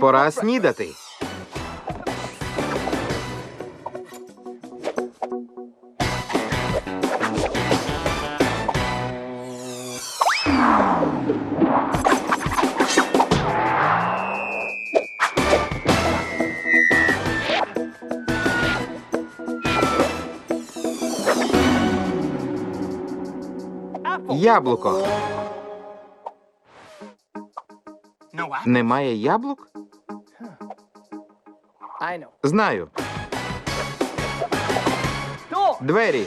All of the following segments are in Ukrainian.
Пора снідати. Яблуко. Немає яблук? Знаю. Двері.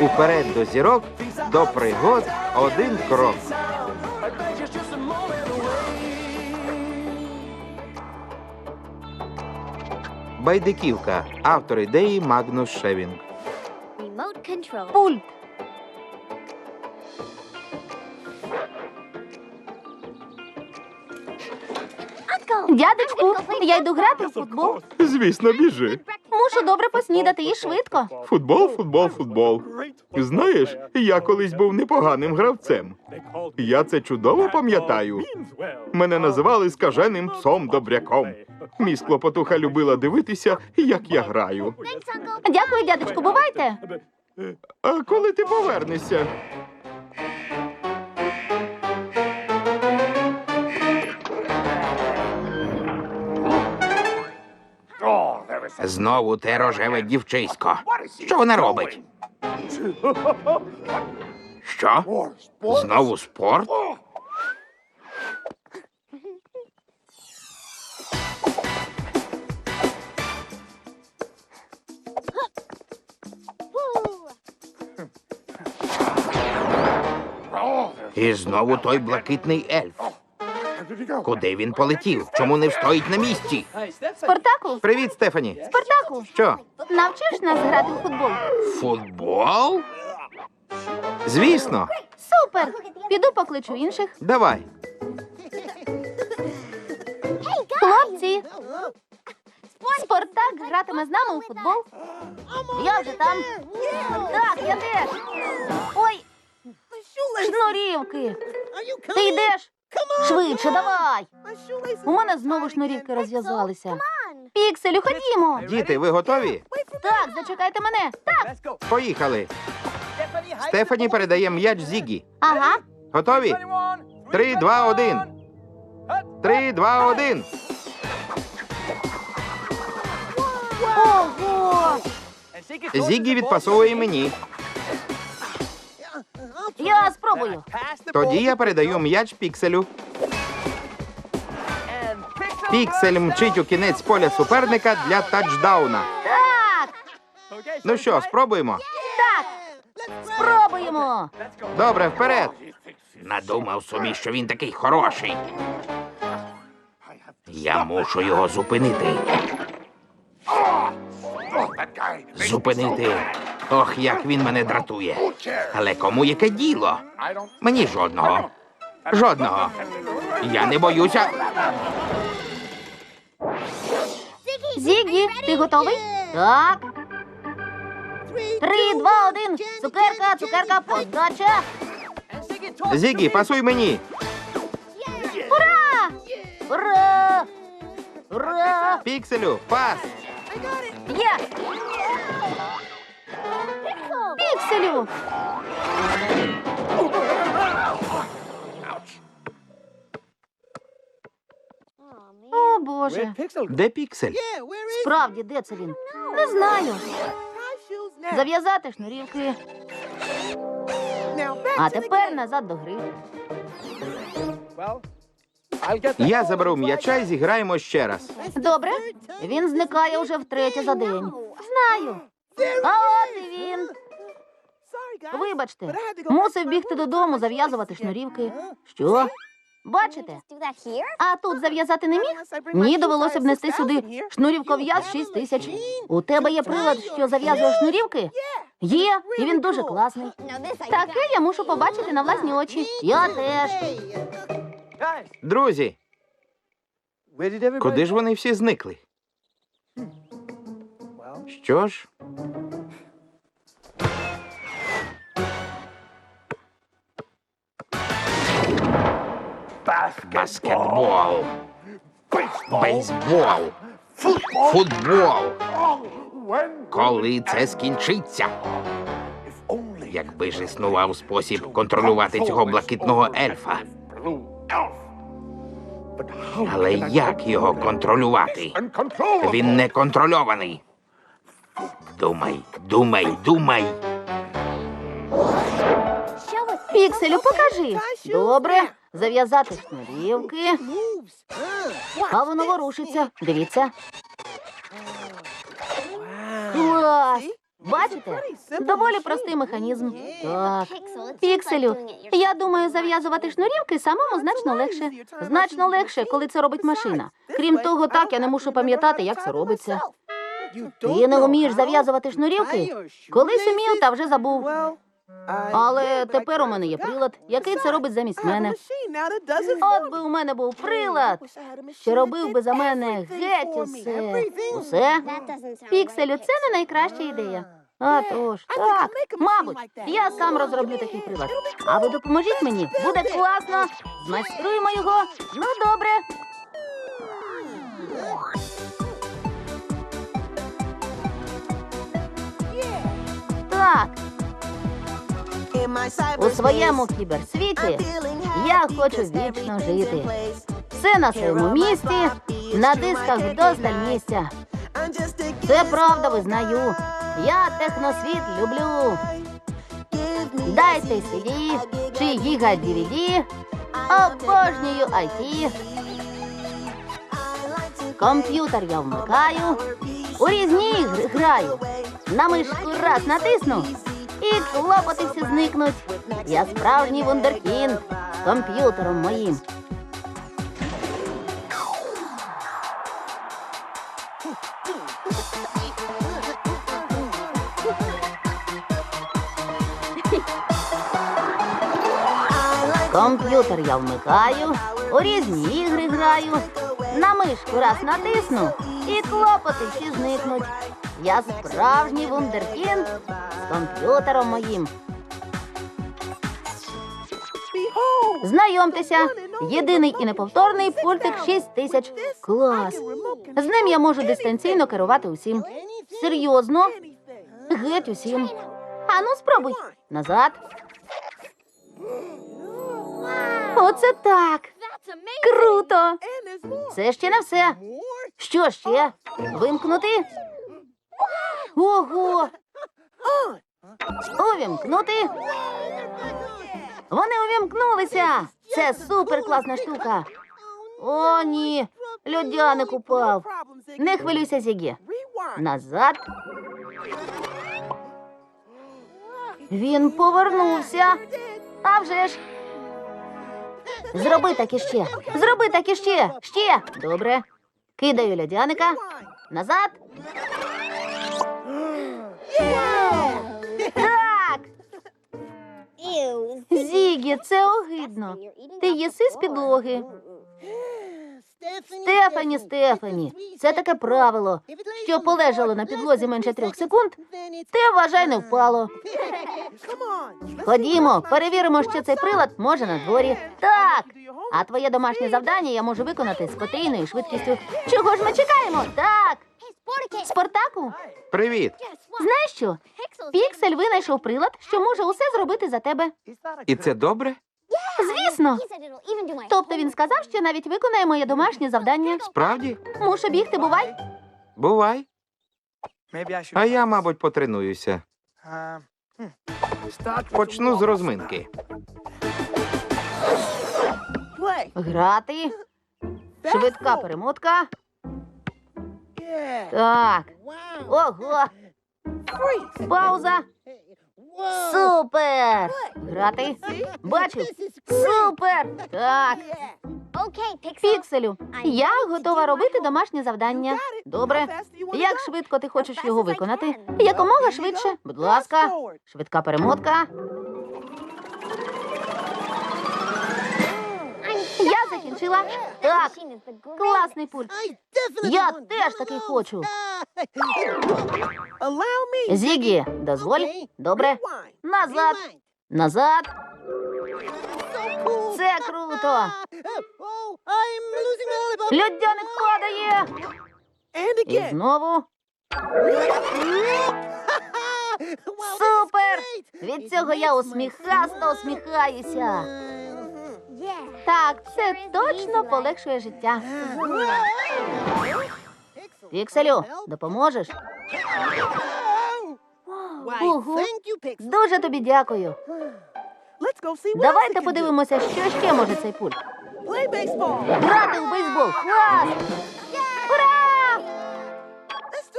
Уперед до зірок, до пригод один крок. Байдиківка. Автор ідеї Магнус Шевінг. Пульт. Дядечку, я йду грати в футбол. Звісно, біжи. Мушу добре поснідати і швидко. Футбол, футбол, футбол. Знаєш, я колись був непоганим гравцем. Я це чудово пам'ятаю. Мене називали скаженим псом добряком. Міс клопотуха любила дивитися, як я граю. Дякую, дядечку, бувайте. А коли ти повернешся? Знову те рожеве дівчисько. Що вона робить? Що? Знову спорт? І знову той блакитний ельф. Куди він полетів? Чому не встоїть на місці? Спартаку, Привіт, Стефані. Спартаку, Що? навчиш нас грати в футбол? Футбол? Звісно, Супер! Піду покличу інших. давай. Хлопці, Спартак гратиме з нами у футбол. Я вже там. Так, я теж. Ой, шнурівки. Ти йдеш? Швидше, давай. У мене знову шнурівки розв'язалися. Пікселю, ходімо. Діти, ви готові? Так, зачекайте мене. Так, Поїхали. Стефані передає м'яч Зігі. ага. Готові? Три, два, один. Три, два, один. Ого! Зігі відпасовує мені. Я спробую. Тоді я передаю м'яч пікселю. Піксель мчить у кінець поля суперника для тачдауна. Так, Ну що, спробуємо? так. Спробуємо. Добре, вперед. Надумав собі, що він такий хороший. Я мушу його зупинити. Зупинити. Ох, як він мене дратує. Але кому яке діло? Мені жодного. Жодного. Я не боюся. Зігі, ти готовий? Так. Три, два, один. Цукерка, цукерка, подача. Зігі, пасуй мені. Ура! Ура! Ура! Пікселю, пас. Є! Пікселю! Добре. Де піксель? Справді, де це він? Не знаю. Зав'язати шнурівки. А тепер назад до гри. Я заберу м'яча і зіграємо ще раз. Добре? Він зникає уже втретє за день. Знаю. А от і він. Вибачте, мусив бігти додому, зав'язувати шнурівки. Що? Бачите? А тут зав'язати не міг? Ні, довелося б нести сюди. Шнурівков'яз 6 тисяч. У тебе є прилад, що зав'язує шнурівки? Є, і він дуже класний. Таке я мушу побачити на власні очі. Я теж. Друзі, куди ж вони всі зникли? Що ж? Баскетбол. Бейсбол. Футбол. Коли це скінчиться? Якби ж існував спосіб контролювати цього блакитного ельфа. Але як його контролювати? Він не контрольований. Думай, думай, думай. Пікселю, покажи. Добре. Зав'язати шнурівки. А воно ворушиться. Дивіться. Клас! Бачите? Доволі простий механізм. Так. Пікселю, я думаю, зав'язувати шнурівки самому значно легше. Значно легше, коли це робить машина. Крім того, так я не мушу пам'ятати, як це робиться. Ти не вмієш зав'язувати шнурівки? Колись умів, та вже забув. Але тепер у мене є прилад, який це робить замість мене. От би у мене був прилад, що робив би за мене геть усе. Усе? Пікселю, це не найкраща ідея. А тож, так, мабуть, я сам розроблю такий прилад. А ви допоможіть мені, буде класно. Змайструємо його. Ну, добре. Так, у своєму кіберсвіті я хочу вічно жити. Все на своєму місці, на дисках вдосталь місця. Це правда визнаю. Я техносвіт люблю. Дайте CD чи гіга DVD. Обожнюю IT. Комп'ютер я вмикаю. У різні ігри граю. На мишку раз натисну. І клопоти зникнуть. Я справжній вундеркінд з комп'ютером моїм. Комп'ютер я вмикаю, у різні ігри граю. На мишку раз натисну і клопоти всі зникнуть. Я справжній вундеркінд з комп'ютером моїм. Знайомтеся, єдиний і неповторний пультик 6000. Клас. З ним я можу дистанційно керувати усім. Серйозно? Геть усім. Ану, спробуй. Назад. Оце так. Круто. Це ще не все. Що ще? Вимкнути? Ого! Увімкнути? Вони увімкнулися! Це супер класна штука. О, ні. Льодяник упав. Не хвилюйся, Зігі. Назад. Він повернувся. А вже ж. Зроби так іще. Зроби так іще. Ще. Добре. Кидаю льодяника. Назад. Це огидно. Ти їси з підлоги. Стефані, Стефані, це таке правило. Що полежало на підлозі менше трьох секунд, те вважай не впало. Ходімо, перевіримо, що цей прилад може на дворі. Так. А твоє домашнє завдання я можу виконати з потрійною швидкістю. Чого ж ми чекаємо? Так. Спартаку, Привіт! Знаєш що? Піксель винайшов прилад, що може усе зробити за тебе. І це добре? Звісно. Тобто він сказав, що навіть виконає моє домашнє завдання. Справді? Мушу бігти, бувай. Бувай. А я, мабуть, потренуюся. Почну з розминки. Грати. Швидка перемотка. Так. Ого. Пауза. Супер. Грати. Бачив? Супер. Так. Пікселю. Я готова робити домашнє завдання. Добре. Як швидко ти хочеш його виконати? Якомога швидше. Будь ласка. Швидка перемотка. Закінчила. Так. Класний пульт. Я теж такий хочу. Зігі, дозволь. Добре. Назад. Назад. Це круто. Oh. Людяник падає. І знову. Супер. Від цього я усміхаsto усміхаюся. Так, це точно полегшує життя. Пікселю, допоможеш? Ого. Дуже тобі дякую. Давайте подивимося, що ще може цей пульт. Грати в бейсбол. Клас! Ура!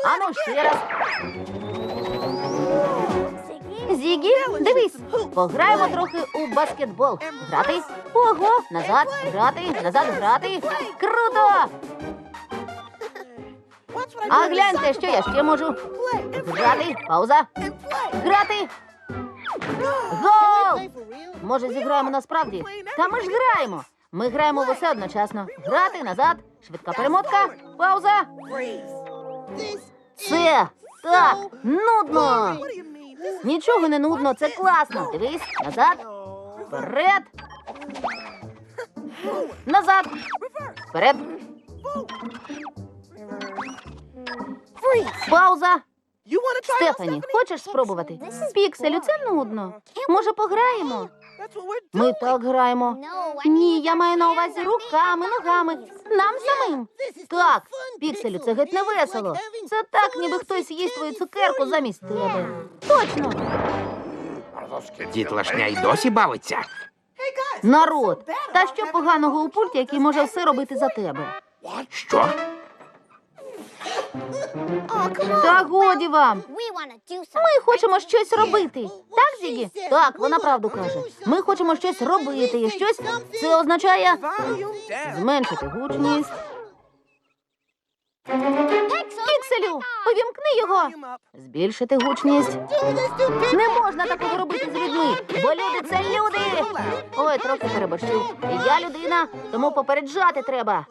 Ану ще раз. Зігі, дивись. Пограємо трохи у баскетбол. Грати. Ого, назад, грати, назад, грати. Круто! А гляньте, що я ще можу. Грати, пауза. Грати. Гол! Може, зіграємо насправді? Та ми ж граємо. Ми граємо в усе одночасно. Грати назад. Швидка перемотка. Пауза. Це так нудно. Нічого не нудно, це класно. Дивись, назад, вперед. Назад. Вперед. Пауза. Стефані, хочеш спробувати? Пікселю, це нудно. Може, пограємо? Ми так граємо. Ні, я маю на увазі руками, ногами. Нам самим. Так, пікселю, це геть не весело. Це так, ніби хтось їсть твою цукерку замість тебе. Точно. Дітлашня й досі бавиться. Народ. Та що поганого у пульті, який може все робити за тебе? Що? Та годі вам. Ми хочемо щось робити. Так, Зігі? Так, вона правду каже. Ми хочемо щось робити. І щось це означає зменшити гучність. Пікселю, увімкни його. Збільшити гучність. Не можна такого робити з людьми, бо люди це люди. Ой, трохи переборщив. Я людина, тому попереджати треба.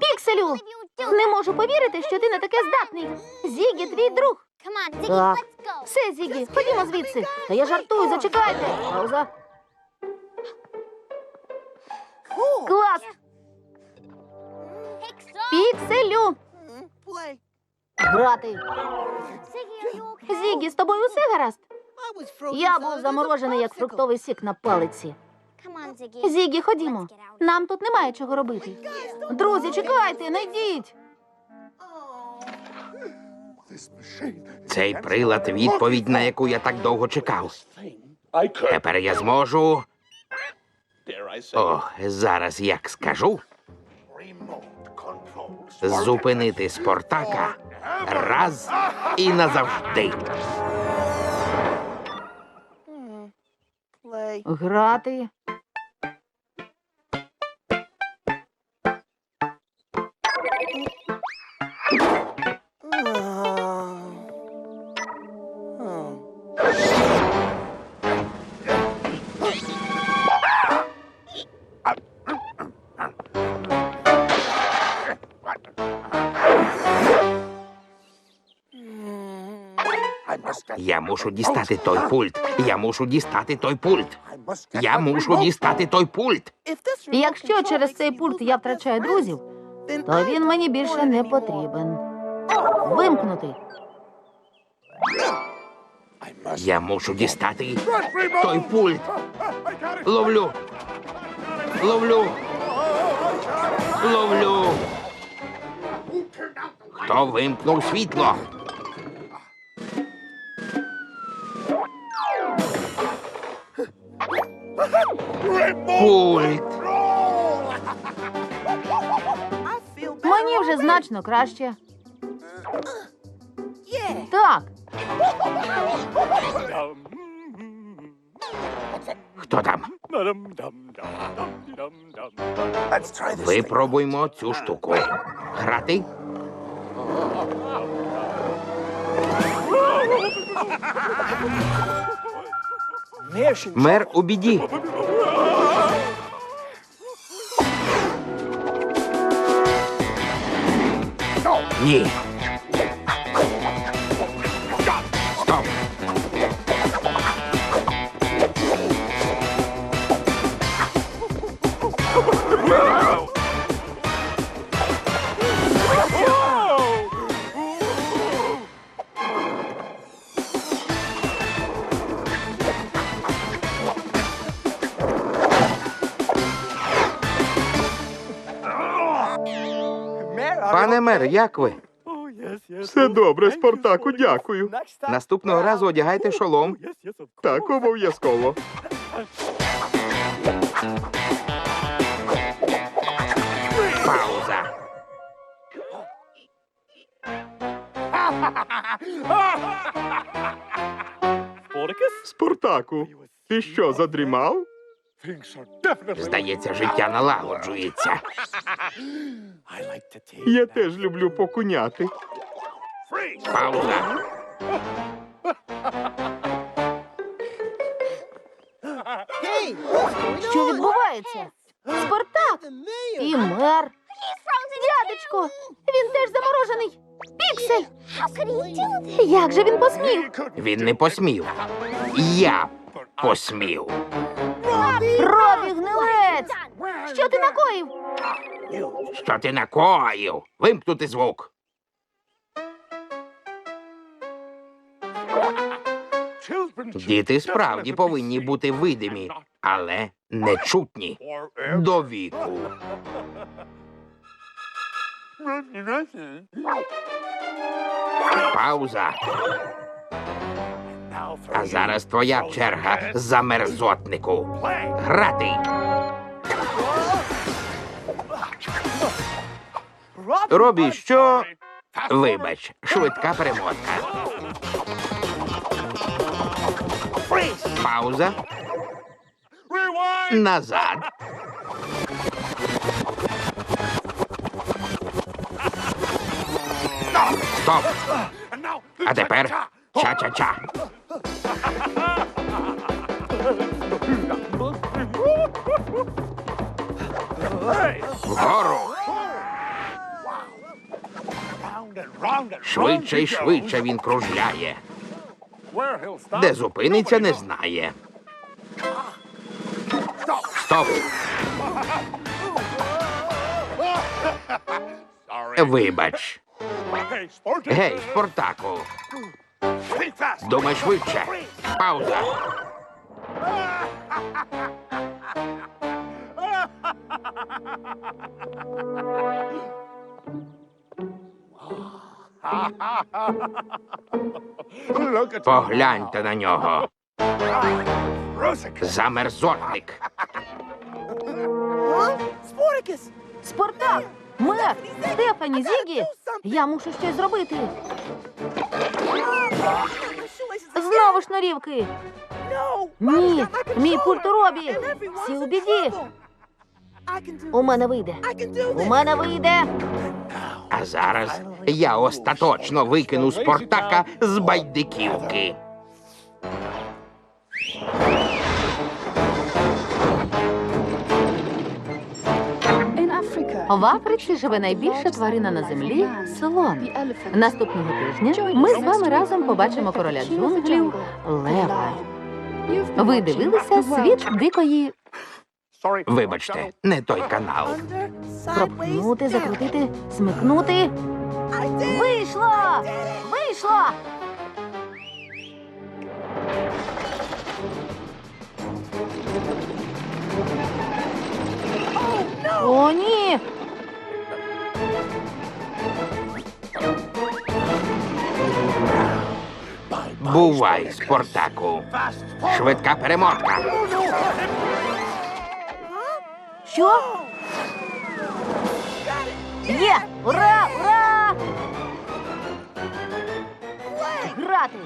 Пікселю. Не можу повірити, що ти на таке здатний. Зігі, твій друг. Так. Все, Зігі, ходімо звідси. Та я жартую, зачекайте. Пауза. Клас. Пікселю. Грати. Зігі, з тобою усе гаразд? Я був заморожений, як фруктовий сік на палиці. Зігі, ходімо. Нам тут немає чого робити. Друзі, чекайте, не йдіть. Цей прилад відповідь, на яку я так довго чекав. Тепер я зможу. О, зараз як скажу. Зупинити Спартака раз і назавжди. Грати. Мушу дістати той пульт. Я мушу дістати той пульт. Я мушу дістати той пульт. Якщо через цей пульт я втрачаю друзів, то він мені більше не потрібен. Вимкнути. Я мушу дістати той пульт. Ловлю. Ловлю. Ловлю. Хто вимкнув світло? Better. Мені вже значно краще. Так, Хто там? Випробуймо цю штуку. Грати? Мер у біді. Ні. Пане мер, як ви? Все добре, Спартаку, дякую. Наступного разу одягайте шолом. Так, обов'язково. Пауза. Спартаку, ти що, задрімав? Здається, життя налагоджується. Я теж люблю покуняти. Пауза. Що відбувається? Спартак і мер. Дядечко, він теж заморожений. Піксель! Як же він посмів? Він не посмів. Я посмів. Робі гнилець! Що ти накоїв? Що ти накоїв? Вимкнути звук. Діти справді повинні бути видимі, але не чутні до віку. Пауза. А зараз твоя черга за мерзотнику. Грати. Робі, що? Вибач, швидка перемотка. Пауза. Назад. Стоп. А тепер ча-ча-ча. Вгору. Швидше і швидше він кружляє. Де зупиниться, не знає. Стоп. Вибач. Гей, Спартаку. Думай швидше. Пауза. Погляньте на нього. Замерзотник. Спартак! Мер! Стефані, Зігі! Я мушу щось зробити. Шнурівки! Ні, мій пульт у Робі! Всі у біді! У мене вийде! У мене вийде! А зараз я остаточно викину Спартака з байдиківки. В Африці живе найбільша тварина на землі слон. Наступного тижня ми з вами разом побачимо короля джунглів Лева. Ви дивилися світ дикої Вибачте, не той канал. Пропнути, закрутити, смикнути. Вийшло! Вийшло! Бувай, Спартаку. Швидка перемотка. Що? Є! Ура! Ура! Грати!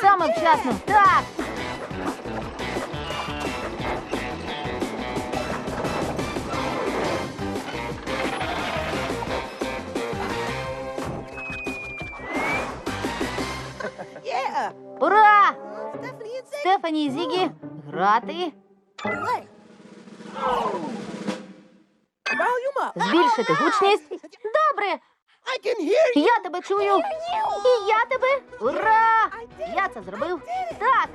Саме вчасно! Так! Up. збільшити гучність. Добре! Я тебе чую! І я тебе! Ура! Я це зробив! Так!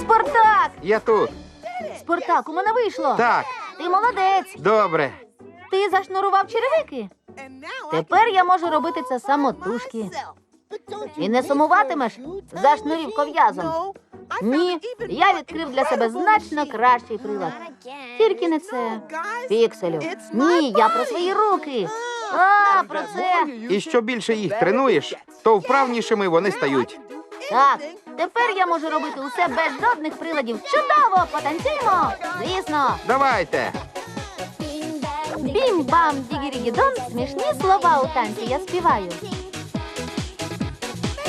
Спартак! Я тут. Спартак, у мене вийшло! Так, Ти молодець! добре. Ти зашнурував черевики. Тепер я можу робити це самотужки. І не сумуватимеш за I found Ні, я відкрив для себе значно кращий прилад. Тільки не це. Пікселю. Ні, я про свої руки. А, про це. І що більше їх тренуєш, то вправнішими вони стають. Так, тепер я можу робити усе без жодних приладів. Чудово, потанцюємо. Звісно. Давайте. Бім-бам, дігірігідон, смішні слова у танці я співаю.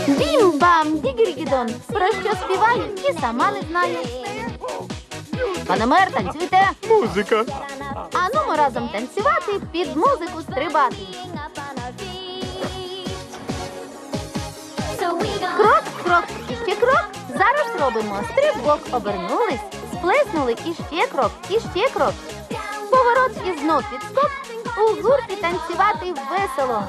Бім-бам, дігірігідон, про що співаю і сама не знаю. Панемер, танцюйте. Музика. А ну ми разом танцювати, під музику стрибати. Крок, крок, ще крок. Зараз робимо стрибок, обернулись, сплеснули і ще крок, і ще крок. Поворот і знов підскок. У гурті танцювати весело.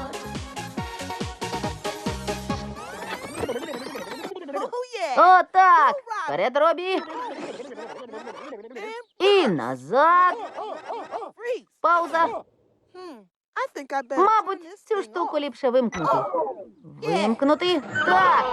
Отак. Вперед, Робі. І назад. Пауза. Мабуть, цю штуку ліпше вимкнути. Вимкнути. Так.